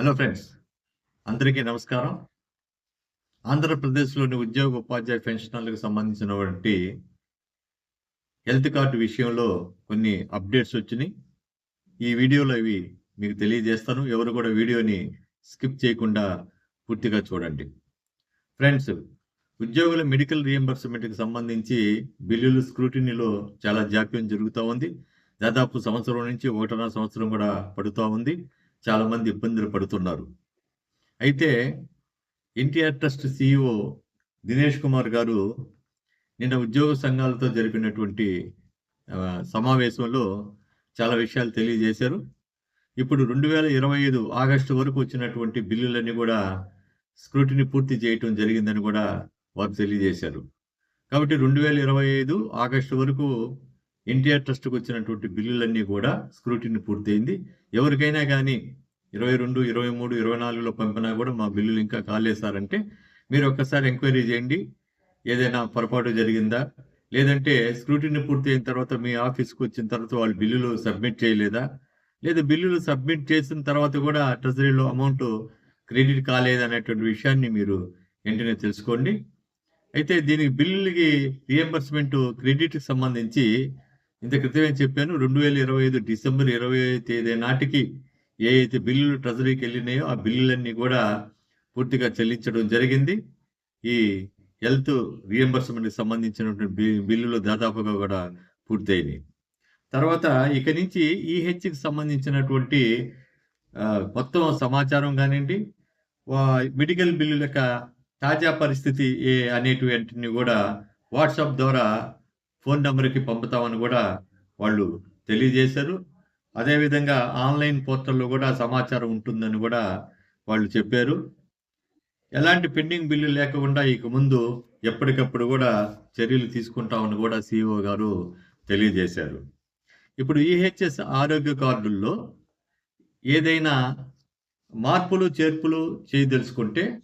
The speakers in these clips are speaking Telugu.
హలో ఫ్రెండ్స్ అందరికీ నమస్కారం. ఆంధ్రప్రదేశ్లోని ఉద్యోగ ఉపాధ్యాయ పెన్షనర్లకు సంబంధించినటువంటి హెల్త్ కార్డు విషయంలో కొన్ని అప్డేట్స్ వచ్చినాయి. ఈ వీడియోలో ఇవి మీకు తెలియజేస్తాను. ఎవరు కూడా వీడియోని స్కిప్ చేయకుండా పూర్తిగా చూడండి. ఫ్రెండ్స్ ఉద్యోగుల మెడికల్ రియంబర్స్మెంట్కి సంబంధించి బిల్లులు స్క్రూటినీలో చాలా జాప్యం జరుగుతూ ఉంది. దాదాపు సంవత్సరం నుంచి ఒకటిన్నర సంవత్సరం కూడా పడుతూ ఉంది. చాలామంది ఇబ్బందులు పడుతున్నారు. అయితే ఎన్టీఆర్ ట్రస్ట్ సిఇఓ దినేష్ కుమార్ గారు నిన్న ఉద్యోగ సంఘాలతో జరిపినటువంటి సమావేశంలో చాలా విషయాలు తెలియజేశారు. ఇప్పుడు రెండు వేల ఇరవై ఐదు ఆగస్టు వరకు వచ్చినటువంటి బిల్లులన్నీ కూడా స్క్రూటిని పూర్తి చేయటం జరిగిందని కూడా వారు తెలియజేశారు. కాబట్టి రెండు వేల ఇరవై ఐదు ఆగస్టు వరకు ఎన్టీఆర్ ట్రస్ట్కి వచ్చినటువంటి బిల్లులన్నీ కూడా స్క్రూటిని పూర్తయింది. ఎవరికైనా కానీ ఇరవై రెండు ఇరవై మూడు ఇరవై నాలుగులో పంపినా కూడా మా బిల్లులు ఇంకా కాలేసారంటే మీరు ఒక్కసారి ఎంక్వైరీ చేయండి. ఏదైనా పొరపాటు జరిగిందా? లేదంటే స్క్రూటిని పూర్తి అయిన తర్వాత మీ ఆఫీస్కి వచ్చిన తర్వాత వాళ్ళు బిల్లులు సబ్మిట్ చేయలేదా? లేదా బిల్లులు సబ్మిట్ చేసిన తర్వాత కూడా ట్రెజరీలో అమౌంట్ క్రెడిట్ కాలేదనేటువంటి విషయాన్ని మీరు వెంటనే తెలుసుకోండి. అయితే దీనికి బిల్లులకి రియంబర్స్మెంట్ క్రెడిట్కి సంబంధించి ఇంత క్రితమే చెప్పాను? రెండు వేల ఇరవై ఐదు డిసెంబర్ ఇరవై తేదీ నాటికి ఏ అయితే బిల్లులు ట్రెజరీకి వెళ్ళినాయో ఆ బిల్లులన్నీ కూడా పూర్తిగా చెల్లించడం జరిగింది. ఈ హెల్త్ రియంబర్స్మెంట్కి సంబంధించినటువంటి బిల్లులు దాదాపుగా కూడా పూర్తయినాయి. తర్వాత ఇక నుంచి ఈహెచ్కి సంబంధించినటువంటి మొత్తం సమాచారం కానివ్వండి వా- మెడికల్ బిల్లుల యొక్క తాజా పరిస్థితి ఏ అనేటువంటిని కూడా వాట్సాప్ ద్వారా ఫోన్ నెంబర్కి పంపుతామని కూడా వాళ్ళు తెలియజేశారు. అదేవిధంగా ఆన్లైన్ పోర్టల్లో కూడా సమాచారం ఉంటుందని కూడా వాళ్ళు చెప్పారు. ఎలాంటి పెండింగ్ బిల్లు లేకుండా ఇక ముందు ఎప్పటికప్పుడు కూడా చర్యలు తీసుకుంటామని కూడా సిఇఓ గారు తెలియజేశారు. ఇప్పుడు ఈహెచ్ఎస్ ఆరోగ్య కార్డుల్లో ఏదైనా మార్పులు చేర్పులు చేయదలుచుకుంటే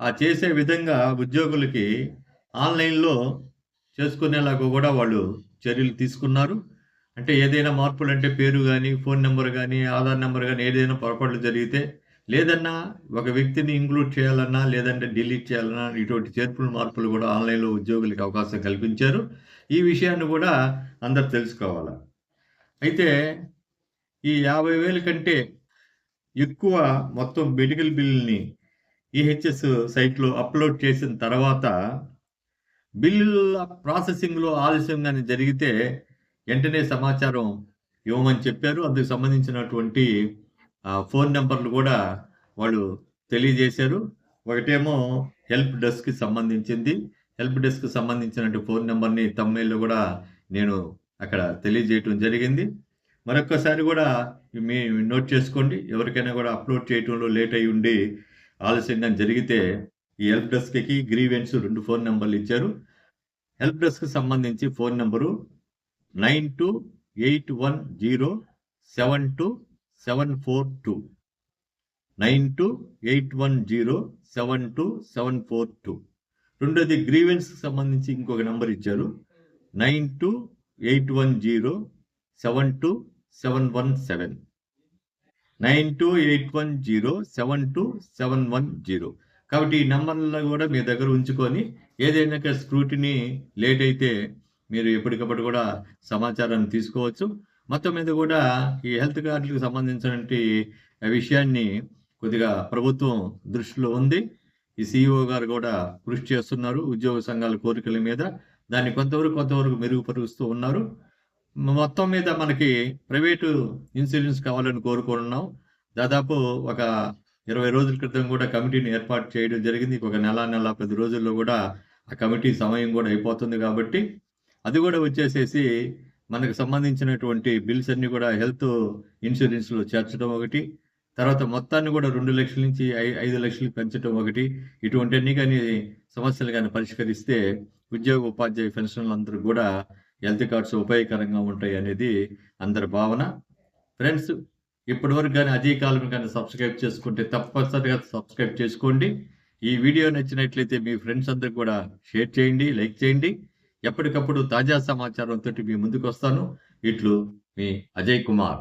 ఆ చేసే విధంగా ఉద్యోగులకి ఆన్లైన్లో చేసుకునేలాగా కూడా వాళ్ళు చర్యలు తీసుకున్నారు. అంటే ఏదైనా మార్పులు అంటే పేరు కానీ ఫోన్ నెంబర్ కానీ ఆధార్ నెంబర్ కానీ ఏదైనా పొరపాట్లు జరిగితే లేదన్నా ఒక వ్యక్తిని ఇంక్లూడ్ చేయాలన్నా లేదంటే డిలీట్ చేయాలన్నా ఇటువంటి చేర్పులు మార్పులు కూడా ఆన్లైన్లో ఉద్యోగులకు అవకాశం కల్పించారు. ఈ విషయాన్ని కూడా అందరు తెలుసుకోవాలి? అయితే ఈ యాభై వేల కంటే ఎక్కువ మొత్తం మెడికల్ బిల్లుని ఈహెచ్ఎస్ సైట్లో అప్లోడ్ చేసిన తర్వాత బిల్లుల ప్రాసెసింగ్లో ఆలస్యం కానీ జరిగితే వెంటనే సమాచారం ఇవ్వమని చెప్పారు. అందుకు సంబంధించినటువంటి ఫోన్ నెంబర్లు కూడా వాళ్ళు తెలియజేశారు. ఒకటేమో హెల్ప్ డెస్క్కి సంబంధించింది. హెల్ప్ డెస్క్ సంబంధించిన ఫోన్ నెంబర్ని తమ్ಮೇల్లో కూడా నేను అక్కడ తెలియజేయటం జరిగింది. మరొకసారి కూడా మీ నోట్ చేసుకోండి. ఎవరికైనా కూడా అప్లోడ్ చేయటంలో లేట్ అయ్యి ఉండి ఆలస్యంగా జరిగితే ఈ హెల్ప్ డెస్క్కి గ్రీవెన్స్ రెండు ఫోన్ నెంబర్లు ఇచ్చారు. హెల్ప్ డెస్క్ సంబంధించి phone number nine two eight one zero seven two seven four two. Nine two eight one zero seven two seven four two. రెండోది గ్రీవెన్స్కి సంబంధించి ఇంకొక నెంబర్ ఇచ్చారు. Nine two eight one zero seven two seven one seven nine two eight one zero seven two seven one zero. కాబట్టి ఈ నెంబర్లను కూడా మీ దగ్గర ఉంచుకొని ఏదైనా స్క్రూటిని లేట్ అయితే మీరు ఎప్పటికప్పుడు కూడా సమాచారాన్ని తీసుకోవచ్చు. మొత్తం మీద కూడా ఈ హెల్త్ కార్డులకు సంబంధించినటువంటి విషయాన్ని కొద్దిగా ప్రభుత్వం దృష్టిలో ఉంది. ఈ సిఇఓ గారు కూడా కృషి చేస్తున్నారు ఉద్యోగ సంఘాల కోరికల మీద. దాన్ని కొంతవరకు కొంతవరకు మెరుగుపరుస్తూ ఉన్నారు. మొత్తం మీద మనకి ప్రైవేటు ఇన్సూరెన్స్ కావాలని కోరుకుంటున్నాం. దాదాపు ఒక ఇరవై రోజుల క్రితం కూడా కమిటీని ఏర్పాటు చేయడం జరిగింది. ఒక నెల నెల పది రోజుల్లో కూడా ఆ కమిటీ సమయం కూడా అయిపోతుంది కాబట్టి అది కూడా వచ్చేసేసి మనకు సంబంధించినటువంటి బిల్స్ అన్ని కూడా హెల్త్ ఇన్సూరెన్స్లో చేర్చడం ఒకటి తర్వాత మొత్తాన్ని కూడా రెండు లక్షల నుంచి ఐ- ఐదు లక్షలకు పెంచడం ఒకటి. ఇటువంటి అన్ని కానీ సమస్యలు కానీ పరిష్కరిస్తే ఉద్యోగ ఉపాధ్యాయ పెన్షన్లు అందరూ కూడా హెల్త్ కార్డ్స్ ఉపయోగకరంగా ఉంటాయి అనేది అందరి భావన. ఫ్రెండ్స్ ఇప్పటివరకు కానీ అజయ్ కాలం కానీ సబ్స్క్రైబ్ చేసుకుంటే తప్పనిసరిగా సబ్స్క్రైబ్ చేసుకోండి. ఈ వీడియో నచ్చినట్లయితే మీ ఫ్రెండ్స్ అందరికి కూడా షేర్ చేయండి లైక్ చేయండి. ఎప్పటికప్పుడు తాజా సమాచారంతో మీ ముందుకు వస్తాను. ఇట్లు మీ అజయ్ కుమార్.